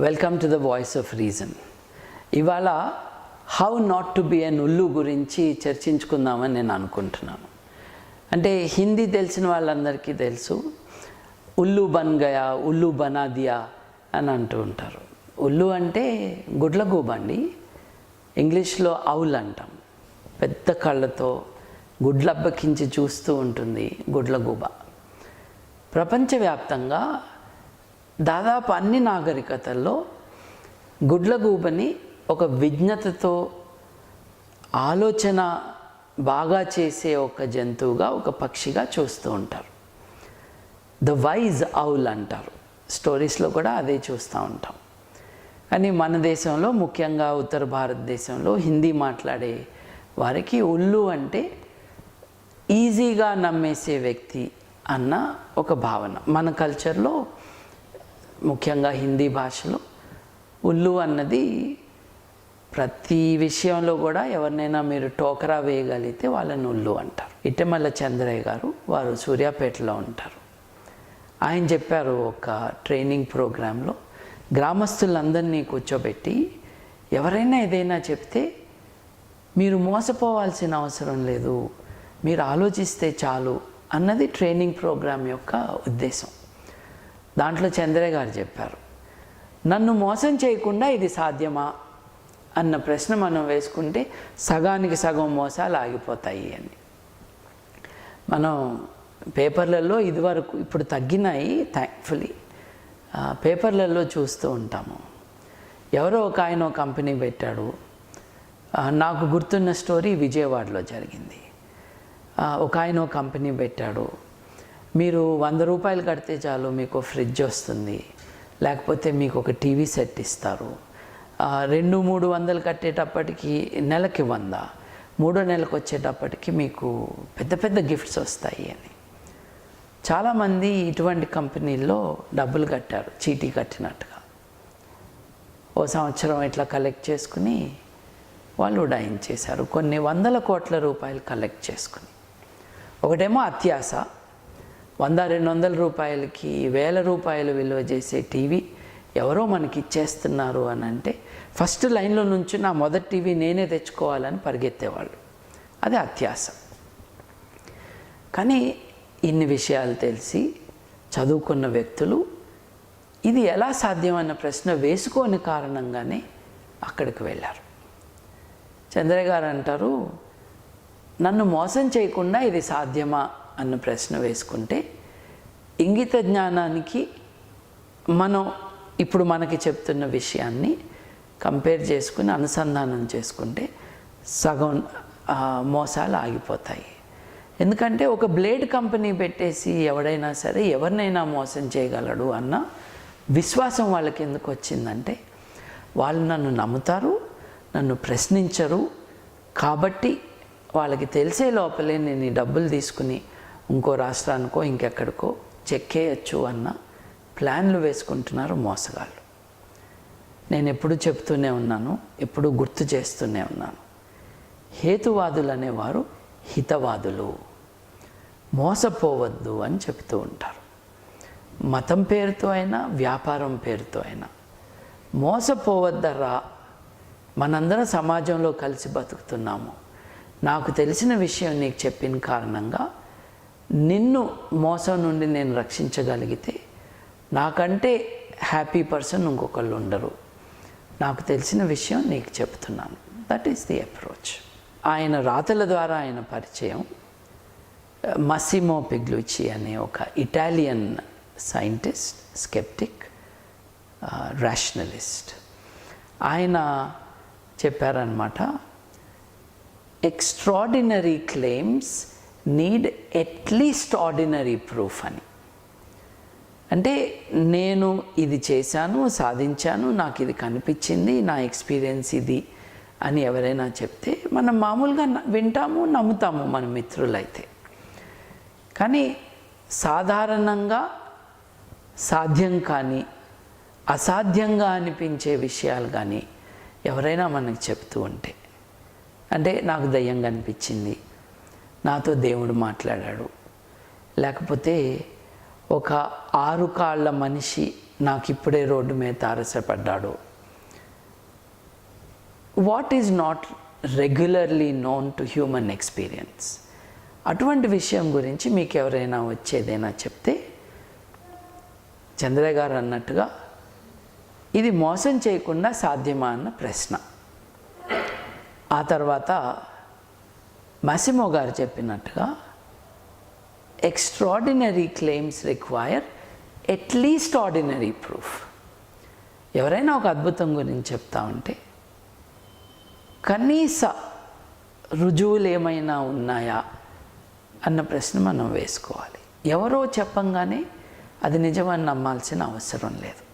Welcome to the voice of reason ఇవాళ how not to be an ఉల్లు గురించి చర్చించుకుందామని నేను అనుకుంటున్నాను. అంటే హిందీ తెలిసిన వాళ్ళందరికీ తెలుసు ఉల్లు బన్ గయా ఉల్లు బనా దియా అని అంటూ ఉంటారు. ఉల్లు అంటే గుడ్లగూబండి ఇంగ్లీష్లో అవుల్ అంటాం. పెద్ద కళ్ళతో గుడ్లబ్బకించి చూస్తూ ఉంటుంది గుడ్లగూబ. ప్రపంచవ్యాప్తంగా దాదాపు అన్ని నాగరికతల్లో గుడ్లగూబని ఒక విజ్ఞతతో ఆలోచన బాగా చేసే ఒక జంతువుగా ఒక పక్షిగా చూస్తూ ఉంటారు. ద వైజ్ అవుల్ అంటారు. స్టోరీస్లో కూడా అదే చూస్తూ ఉంటాం. కానీ మన దేశంలో ముఖ్యంగా ఉత్తర భారతదేశంలో హిందీ మాట్లాడే వారికి ఉల్లు అంటే ఈజీగా నమ్మేసే వ్యక్తి అన్న ఒక భావన. మన కల్చర్లో ముఖ్యంగా హిందీ భాషలో. ఉల్లు అన్నది ప్రతి విషయంలో కూడా ఎవరినైనా మీరు టోకరా వేయగలిగితే వాళ్ళని ఉల్లు అంటారు. ఇట్టమల్ల చంద్రయ్య గారు వారు సూర్యాపేటలో ఉంటారు. ఆయన చెప్పారు ఒక ట్రైనింగ్ ప్రోగ్రాంలో గ్రామస్తులందరినీ కూర్చోబెట్టి ఎవరైనా ఏదైనా చెప్తే మీరు మోసపోవాల్సిన అవసరం లేదు మీరు ఆలోచిస్తే చాలు అన్నది ట్రైనింగ్ ప్రోగ్రాం యొక్క ఉద్దేశం. దాంట్లో చంద్ర గారు చెప్పారు. నన్ను మోసం చేయకుండా ఇది సాధ్యమా? అన్న ప్రశ్న మనం వేసుకుంటే సగానికి సగం మోసాలు ఆగిపోతాయి అని మనం పేపర్లలో ఇదివరకు ఇప్పుడు తగ్గినాయి థ్యాంక్ఫుల్లీ పేపర్లలో చూస్తూ ఉంటాము. ఎవరో ఒక ఆయన ఒక కంపెనీ పెట్టాడు. నాకు గుర్తున్న స్టోరీ విజయవాడలో జరిగింది. ఒక ఆయన ఒక కంపెనీ పెట్టాడు. మీరు వంద రూపాయలు కడితే చాలు మీకు ఫ్రిడ్జ్ వస్తుంది. లేకపోతే మీకు ఒక టీవీ సెట్ ఇస్తారు. రెండు మూడు వందలు కట్టేటప్పటికి నెలకి వంద మూడో నెలకు వచ్చేటప్పటికి మీకు పెద్ద పెద్ద గిఫ్ట్స్ వస్తాయి అని. చాలామంది ఇటువంటి కంపెనీల్లో డబ్బులు కట్టారు చీటీ కట్టినట్టుగా. ఓ సంవత్సరం ఇట్లా కలెక్ట్ చేసుకుని వాళ్ళు ఉడాయించేశారు కొన్ని వందల కోట్ల రూపాయలు కలెక్ట్ చేసుకుని. ఒకటేమో అత్యాస వంద రెండు వందల రూపాయలకి వేల రూపాయలు విలువ చేసే టీవీ ఎవరో మనకి ఇచ్చేస్తున్నారు అని అంటే ఫస్ట్ లైన్లో నుంచి నా మొదటి టీవీ నేనే తెచ్చుకోవాలని పరిగెత్తేవాళ్ళు. అది అత్యాస కానీ ఇన్ని విషయాలు తెలిసి చదువుకున్న వ్యక్తులు ఇది ఎలా సాధ్యమన్న ప్రశ్న వేసుకోని కారణంగానే అక్కడికి వెళ్ళారు. చంద్రయ్య గారు అంటారు నన్ను మోసం చేయకుండా ఇది సాధ్యమా అన్న ప్రశ్న వేసుకుంటే ఇంగిత జ్ఞానానికి మనం ఇప్పుడు మనకి చెప్తున్న విషయాన్ని కంపేర్ చేసుకుని అనుసంధానం చేసుకుంటే సగం మోసాలు ఆగిపోతాయి. ఎందుకంటే ఒక బ్లేడ్ కంపెనీ పెట్టేసి ఎవడైనా సరే ఎవరినైనా మోసం చేయగలడు అన్న విశ్వాసం వాళ్ళకి ఎందుకు వచ్చిందంటే వాళ్ళు నన్ను నమ్ముతారు నన్ను ప్రశ్నించరు కాబట్టి వాళ్ళకి తెలిసే లోపలే నేను ఈ డబ్బులు తీసుకుని ఇంకో రాష్ట్రానికో ఇంకెక్కడికో చెక్కేయచ్చు అన్న ప్లాన్లు వేసుకుంటున్నారు మోసగాళ్ళు. నేను ఎప్పుడు చెప్తూనే ఉన్నాను ఎప్పుడు గుర్తు చేస్తూనే ఉన్నాను. హేతువాదులు అనేవారు హితవాదులు. మోసపోవద్దు అని చెప్తూ ఉంటారు. మతం పేరుతో అయినా వ్యాపారం పేరుతో అయినా. మోసపోవద్దరా? మనందరం సమాజంలో కలిసి బతుకుతున్నాము. నాకు తెలిసిన విషయం నీకు చెప్పిన కారణంగా నిన్ను మోసం నుండి నేను రక్షించగలిగితే నాకంటే హ్యాపీ పర్సన్ ఇంకొకళ్ళు ఉండరు. నాకు తెలిసిన విషయం నీకు చెప్తున్నాను. దట్ ఈస్ ది అప్రోచ్ ఆయన రాతల ద్వారా ఆయన పరిచయం. మసిమో పిగ్లుచి అనే ఒక ఇటాలియన్ సైంటిస్ట్ స్కెప్టిక్ రేషనలిస్ట్ ఆయన చెప్పారనమాట extraordinary claims need at least ordinary proof అని. అంటే నేను ఇది చేశాను సాధించాను నాకు ఇది కనిపించింది నా ఎక్స్పీరియన్స్ ఇది అని ఎవరైనా చెప్తే మనం మామూలుగా వింటాము నమ్ముతాము మన మిత్రులైతే. కానీ సాధారణంగా సాధ్యం కానీ అసాధ్యంగా అనిపించే విషయాలు కానీ ఎవరైనా మనకు చెప్తూ ఉంటే అంటే నాకు దయ్యం కనిపించింది నాతో దేవుడు మాట్లాడాడు. లేకపోతే ఒక ఆరు కాళ్ళ మనిషి నాకు ఇప్పుడే రోడ్డు మీద తారసపడ్డాడు. What is not regularly known to human experience అటువంటి విషయం గురించి మీకు ఎవరైనా వచ్చేదైనా చెప్తే చంద్ర గారు అన్నట్టుగా ఇది మోసం చేయకుండా సాధ్యమా అన్న ప్రశ్న. ఆ తర్వాత మసిమో గారు చెప్పినట్టుగా extraordinary claims require at least ordinary proof ఎవరైనా ఒక అద్భుతం గురించి చెప్తా ఉంటే కనీస రుజువులు ఏమైనా ఉన్నాయా అన్న ప్రశ్న మనం వేసుకోవాలి. ఎవరో చెప్పంగానే అది నిజమని నమ్మాల్సిన అవసరం లేదు.